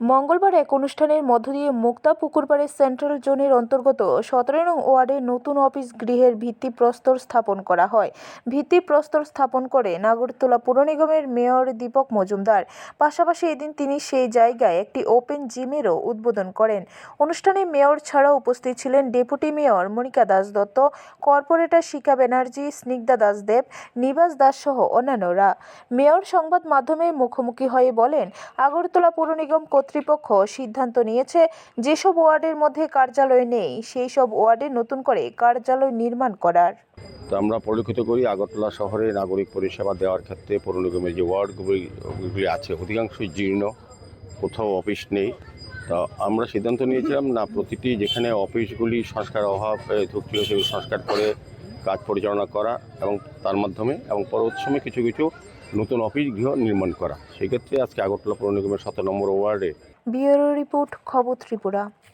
মঙ্গলবার এক অনুষ্ঠানের মধ্য দিয়ে মুক্তা পুকুরপাড়ের সেন্ট্রাল জোনের অন্তর্গত সতেরো নং ওয়ার্ডে নতুন অফিস গৃহের ভিত্তিপ্রস্তর স্থাপন করা হয়। ভিত্তিপ্রস্তর স্থাপন করে নাগরতলা পুর নিগমের মেয়র দীপক মজুমদার। পাশাপাশি এদিন তিনি সেই জায়গায় একটি ওপেন জিমেরও উদ্বোধন করেন। অনুষ্ঠানে মেয়র ছাড়াও উপস্থিত ছিলেন deputy mayor Monica Das Dutta, corporator Shikha Banerjee, Snigdha Dasdeb Nibas Das সহ অন্যান্যরা। মেয়র সংবাদ মাধ্যমে মুখোমুখি হয়ে বলেন, আগরতলা পুর নিগম কর্তৃপক্ষ সিদ্ধান্ত নিয়েছে, যেসব ওয়ার্ডের মধ্যে কার্যালয় নেই সেই সব ওয়ার্ডে নতুন করে কার্যালয় নির্মাণ করার। তো আমরা পরিলক্ষিত করি আগরতলা শহরে নাগরিক পরিষেবা দেওয়ার ক্ষেত্রে পৌর নিগমের যে ওয়ার্ডগুলি আছে অধিকাংশই জীর্ণ, কোথাও অফিস নেই। তা আমরা সিদ্ধান্ত নিয়েছিলাম, না প্রতিটি যেখানে অফিসগুলি সংস্কার অভাব সেগুলো সংস্কার করে কাজ পরিচালনা করা এবং তার মাধ্যমে এবং পরবর্তী কিছু কিছু নতুন অফিস গৃহ নির্মাণ করা। সেক্ষেত্রে আজকে আগরতলা পৌর নিগমের সতেরো নম্বর ওয়ার্ডে বিয়ের রিপোর্ট খবর ত্রিপুরা।